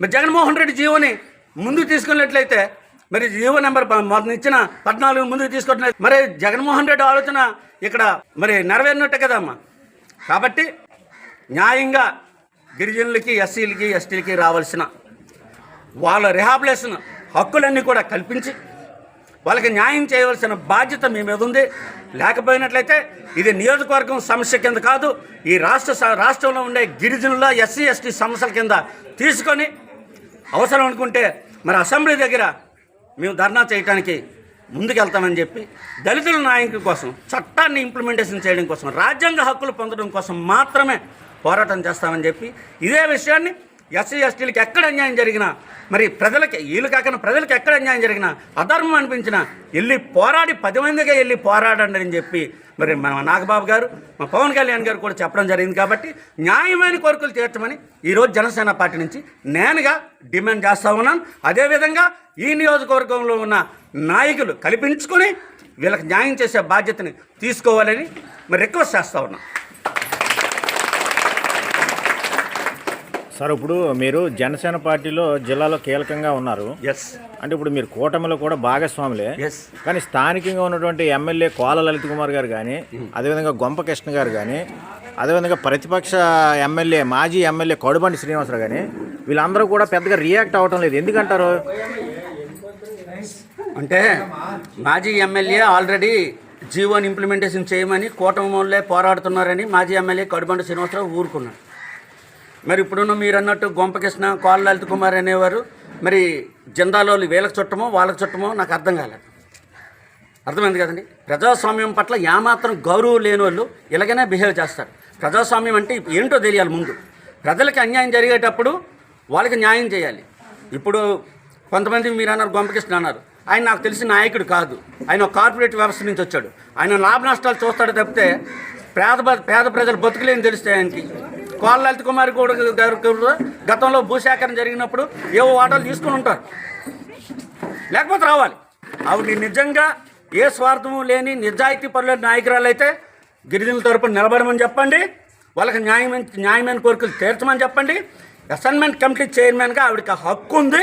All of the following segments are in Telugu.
మరి జగన్మోహన్ రెడ్డి జీవోని ముందు తీసుకున్నట్లయితే మరి జీవో నెంబర్ ప- మొన్న ఇచ్చిన పద్నాలుగు ముందుకు తీసుకున్నట్లయితే మరి జగన్మోహన్ రెడ్డి ఆలోచన ఇక్కడ మరి నెరవేరినట్టే కదమ్మా. కాబట్టి న్యాయంగా గిరిజనులకి ఎస్సీలకి ఎస్టీలకి రావాల్సిన వాళ్ళ రిహాబిలేషన్ హక్కులన్నీ కూడా కల్పించి వాళ్ళకి న్యాయం చేయవలసిన బాధ్యత మీ మీద ఉంది. లేకపోయినట్లయితే ఇది నియోజకవర్గం సమస్య కింద కాదు ఈ రాష్ట్ర స- రాష్ట్రంలో ఉండే గిరిజనుల ఎస్సీ ఎస్టీ సమస్యల కింద తీసుకొని అవసరం అనుకుంటే మరి అసెంబ్లీ దగ్గర మేము ధర్నా చేయడానికి ముందుకెళ్తామని చెప్పి దళితుల నాయకుల కోసం చట్టాన్ని ఇంప్లిమెంటేషన్ చేయడం కోసం రాజ్యాంగ హక్కులు పొందడం కోసం మాత్రమే పోరాటం చేస్తామని చెప్పి ఇదే విషయాన్ని ఎస్సీ ఎస్టీలకి ఎక్కడ అన్యాయం జరిగినా మరి ప్రజలకి వీళ్ళు కాకుండా ప్రజలకు ఎక్కడ అన్యాయం జరిగినా అధర్మం అనిపించినా వెళ్ళి పోరాడి పది మందిగా వెళ్ళి పోరాడండి అని చెప్పి మరి మా నాగబాబు గారు మా పవన్ కళ్యాణ్ గారు కూడా చెప్పడం జరిగింది కాబట్టి న్యాయమైన కోరికలు తీర్చమని ఈరోజు జనసేన పార్టీ నుంచి నేనుగా డిమాండ్ చేస్తూ ఉన్నాను. అదేవిధంగా ఈ నియోజకవర్గంలో ఉన్న నాయకులు కల్పించుకొని వీళ్ళకి న్యాయం చేసే బాధ్యతని తీసుకోవాలని మరి రిక్వెస్ట్ చేస్తూ ఉన్నాను. సార్ ఇప్పుడు మీరు జనసేన పార్టీలో జిల్లాలో కీలకంగా ఉన్నారు. ఎస్ అంటే ఇప్పుడు మీరు కూటమిలో కూడా భాగస్వాములే. ఎస్ కానీ స్థానికంగా ఉన్నటువంటి ఎమ్మెల్యే కోల లలిత్ కుమార్ గారు కానీ అదేవిధంగా గొంప కృష్ణ గారు కానీ అదేవిధంగా ప్రతిపక్ష ఎమ్మెల్యే మాజీ ఎమ్మెల్యే కడుబండి శ్రీనివాసరావు కానీ వీళ్ళందరూ కూడా పెద్దగా రియాక్ట్ అవ్వటం లేదు. ఎందుకంటారు? అంటే మాజీ ఎమ్మెల్యే ఆల్రెడీ జీవోని ఇంప్లిమెంటేషన్ చేయమని కూటమి పోరాడుతున్నారని మాజీ ఎమ్మెల్యే కడుబండ శ్రీనివాసరావు ఊరుకున్నాడు మరి ఇప్పుడున్న మీరు అన్నట్టు గొంపకృష్ణ కోళ్ళ లలిత కుమార్ అనేవారు మరి జెండాలో వీళ్ళకి చుట్టమో వాళ్ళకి చుట్టమో నాకు అర్థం కాలేదు. అర్థమైంది కదండి? ప్రజాస్వామ్యం పట్ల ఏమాత్రం గౌరవం లేని వాళ్ళు ఇలాగనే బిహేవ్ చేస్తారు. ప్రజాస్వామ్యం అంటే ఏంటో తెలియాలి ముందు. ప్రజలకి అన్యాయం జరిగేటప్పుడు వాళ్ళకి న్యాయం చేయాలి. ఇప్పుడు కొంతమంది మీరు అన్నారు గొంపకృష్ణ అన్నారు. ఆయన నాకు తెలిసిన నాయకుడు కాదు. ఆయన కార్పొరేట్ వ్యవస్థ నుంచి వచ్చాడు. ఆయన లాభ నష్టాలు చూస్తాడు తప్పితే పేద బ- పేద ప్రజలు బతుకులేని తెలిస్తే ఆయనకి. కోళ్ళ లలిత కుమార్ కూడా గారు గతంలో భూసేకరణ జరిగినప్పుడు ఏవో వాటాలు తీసుకుని ఉంటారు. లేకపోతే రావాలి. ఆవిడ నిజంగా ఏ స్వార్థము లేని నిజాయితీ పనులు నాయకురాలు అయితే గిరిజనుల తరపున నిలబడమని చెప్పండి. వాళ్ళకి న్యాయమైన న్యాయమైన కోరికలు తీర్చమని చెప్పండి. అసైన్మెంట్ కమిటీ చైర్మన్గా ఆవిడకి హక్కు ఉంది.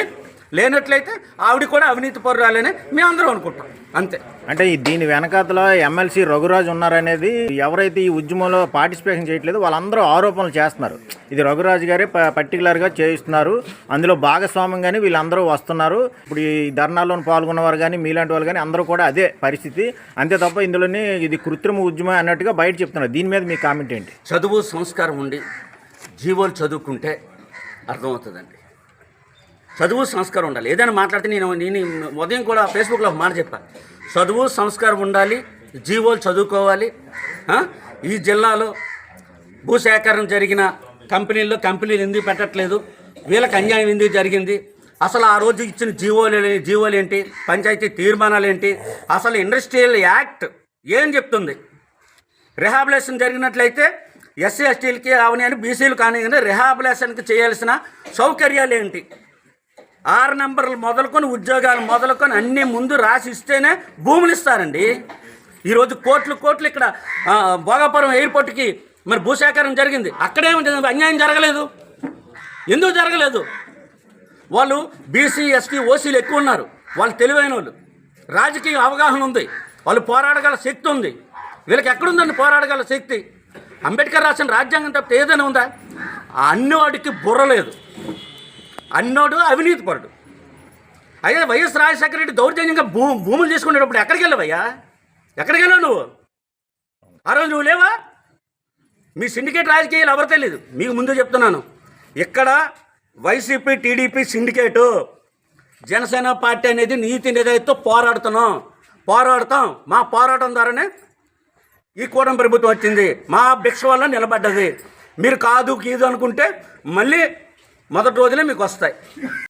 లేనట్లయితే ఆవిడ కూడా అవినీతి పరురాలని మేమందరం అనుకుంటాం. అంతే. అంటే దీని వెనకాతల ఎమ్మెల్సీ రఘురాజు ఉన్నారనేది ఎవరైతే ఈ ఉద్యమంలో పార్టిసిపేషన్ చేయట్లేదు వాళ్ళందరూ ఆరోపణలు చేస్తున్నారు. ఇది రఘురాజు గారే పర్టికులర్గా చేయిస్తున్నారు. అందులో భాగస్వామ్యంగానే వీళ్ళందరూ వస్తున్నారు. ఇప్పుడు ఈ ధర్నాల్లో పాల్గొన్నవారు కానీ మీలాంటి వాళ్ళు కానీ అందరూ కూడా అదే పరిస్థితి. అంతే తప్ప ఇందులోనే ఇది కృత్రిమ ఉద్యమం అన్నట్టుగా బయట చెప్తున్నారు. దీని మీద మీ కామెంట్ ఏంటి? చదువు సంస్కారం ఉండి జీవోలు చదువుకుంటే అర్థమవుతుందండి. చదువు సంస్కారం ఉండాలి. ఏదైనా మాట్లాడితే నేను నేను ఉదయం కూడా ఫేస్బుక్లో మాట చెప్పాను చదువు సంస్కారం ఉండాలి జీవోలు చదువుకోవాలి ఈ జిల్లాలో భూసేకరణ జరిగిన కంపెనీల్లో కంపెనీలు ఎందుకు పెట్టట్లేదు? వీళ్ళకి అన్యాయం ఎందుకు జరిగింది? అసలు ఆ రోజు ఇచ్చిన జీవోలు జీవోలు ఏంటి? పంచాయతీ తీర్మానాలు ఏంటి? అసలు ఇండస్ట్రియల్ యాక్ట్ ఏం చెప్తుంది? రిహాబిలేషన్ జరిగినట్లయితే ఎస్సీ ఎస్టీలకి అవని అని బీసీలు కానీ కానీ రిహాబిలేషన్కి చేయాల్సిన సౌకర్యాలు ఏంటి? ఆరు నెంబర్లు మొదలుకొని ఉద్యోగాలు మొదలుకొని అన్నీ ముందు రాసి ఇస్తేనే భూములు ఇస్తారండి. ఈరోజు కోట్లు కోట్లు ఇక్కడ భోగాపురం ఎయిర్పోర్ట్కి మరి భూసేకరణ జరిగింది. అక్కడేమి అన్యాయం జరగలేదు. ఎందుకు జరగలేదు? వాళ్ళు బీసీ ఎస్టీ ఓసీలు ఎక్కువ ఉన్నారు. వాళ్ళు తెలివైన వాళ్ళు. రాజకీయ అవగాహన ఉంది. వాళ్ళు పోరాడగల శక్తి ఉంది. వీళ్ళకి ఎక్కడుందండి పోరాడగల శక్తి? అంబేద్కర్ రాసిన రాజ్యాంగం తప్పితే ఏదైనా ఉందా? అన్ని అన్నివాడికి బుర్ర లేదు. అన్నోడు అవినీతిపరుడు అయ్యా వైఎస్ రాజశేఖర రెడ్డి దౌర్జన్యంగా భూ భూములు తీసుకునేటప్పుడు ఎక్కడికి వెళ్ళవయ్యా? ఎక్కడికి వెళ్ళావు నువ్వు? ఆ రోజు నువ్వు లేవా? మీ సిండికేట్ రాజకీయాలు ఎవరు తెలియదు మీకు ముందు చెప్తున్నాను. ఇక్కడ YCP TDP syndicate. Janasena party అనేది నీతి నిజాయితీతో పోరాడుతున్నాం. పోరాడతాం. మా పోరాటం ద్వారానే ఈ కూటమి ప్రభుత్వం వచ్చింది. మా భిక్ష వల్ల నిలబడ్డది. మీరు కాదు కీదు అనుకుంటే మళ్ళీ మొదటి రోజులే మీకు వస్తాయి.